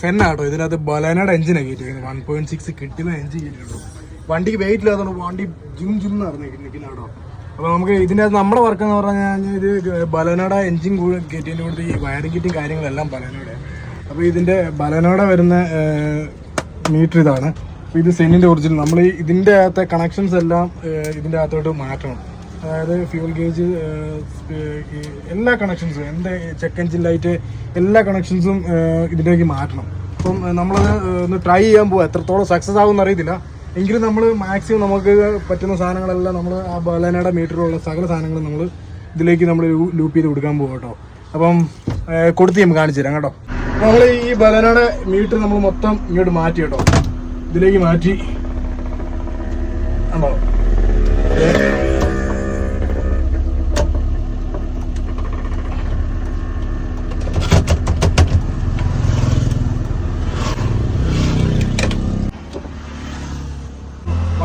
ഫെൻ ആട്ടോ ഇതിനകത്ത് ബലാനയുടെ എഞ്ചിനാണ് കയറ്റിയിരിക്കുന്നത് വൺ പോയിന്റ് സിക്സ് കിട്ടുന്ന എഞ്ചിൻ കയറ്റിയിട്ടുണ്ടോ വണ്ടിക്ക് വെയിറ്റ് ഇല്ലാത്തതുകൊണ്ട് വണ്ടി ജും ജും നടന്നു നിൽക്കുന്ന കേട്ടോ അപ്പോൾ നമുക്ക് ഇതിന്റെ അകത്ത് നമ്മുടെ വർക്ക് എന്ന് പറഞ്ഞു കഴിഞ്ഞാൽ ഇത് ബലേനയുടെ എഞ്ചിൻ കയറ്റിയതിന്റെ കൂടുതൽ ഈ വയറിംഗ് കിറ്റും കാര്യങ്ങളെല്ലാം ബലനോടെ അപ്പോൾ ഇതിന്റെ ബലേനയുടെ വരുന്ന മീറ്റർ ഇതാണ്. അപ്പോൾ ഇത് സെന്നിന്റെ ഒറിജിനൽ നമ്മൾ ഇതിന്റെ അകത്തെ കണക്ഷൻസ് എല്ലാം ഇതിന്റെ അകത്തോട്ട് മാറ്റണം. അതായത് ഫ്യൂൽ ഗേജ് എല്ലാ കണക്ഷൻസും എന്റെ ചെക്ക് എഞ്ചിൻ ലൈറ്റ് എല്ലാ കണക്ഷൻസും ഇതിലേക്ക് മാറ്റണം. അപ്പം നമ്മളത് ഒന്ന് ട്രൈ ചെയ്യാൻ പോവാം. എത്രത്തോളം സക്സസ് ആകുമെന്ന് അറിയത്തില്ല. എങ്കിലും നമ്മൾ മാക്സിമം നമുക്ക് പറ്റുന്ന സാധനങ്ങളെല്ലാം നമ്മൾ ആ ബലേനയുടെ മീറ്ററിലുള്ള സകല സാധനങ്ങളും നമ്മൾ ഇതിലേക്ക് നമ്മൾ ലൂപ്പ് ചെയ്ത് കൊടുക്കാൻ പോകും കേട്ടോ. അപ്പം കൊടുത്ത് നമുക്ക് കാണിച്ചു തരാം കേട്ടോ. നമ്മൾ ഈ ബലേനയുടെ മീറ്റർ നമ്മൾ മൊത്തം ഇങ്ങോട്ട് മാറ്റി കേട്ടോ. ഇതിലേക്ക് മാറ്റി. ഉണ്ടോ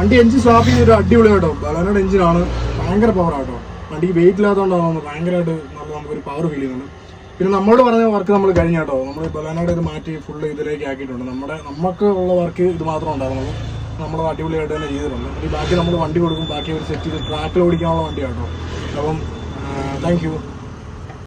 വണ്ടി എഞ്ചിൻ സ്വാപ്പ് ചെയ്ത് ഒരു അടിപൊളി കേട്ടോ. ബലാനോട് എഞ്ചിനാണ് ഭയങ്കര പവർ ആട്ടോ. വണ്ടിക്ക് വെയിറ്റ് ഇല്ലാത്തതുകൊണ്ടാണ് തോന്നുന്നത് ഭയങ്കരമായിട്ട് നല്ല നമുക്കൊരു പവർ ഫീൽ ചെയ്യുന്നുണ്ട് പിന്നെ നമ്മളോട് പറഞ്ഞ വർക്ക് നമ്മൾ കഴിഞ്ഞ കേട്ടോ. നമ്മൾ ബലാനോട് ഇത് മാറ്റി ഫുള്ള് ഇതിലേക്ക് ആക്കിയിട്ടുണ്ട്. നമ്മുടെ നമുക്ക് ഉള്ള വർക്ക് ഇത് മാത്രമേ ഉണ്ടാകുന്നത് നമ്മൾ അടിപൊളിയായിട്ട് തന്നെ ചെയ്തിട്ടുണ്ട്. ഈ ബാക്കി നമ്മൾ വണ്ടി കൊടുക്കും. ബാക്കി ഒരു സെറ്റ് ചെയ്ത് ട്രാക്കിൽ ഓടിക്കാനുള്ള വണ്ടി കേട്ടോ അപ്പം താങ്ക്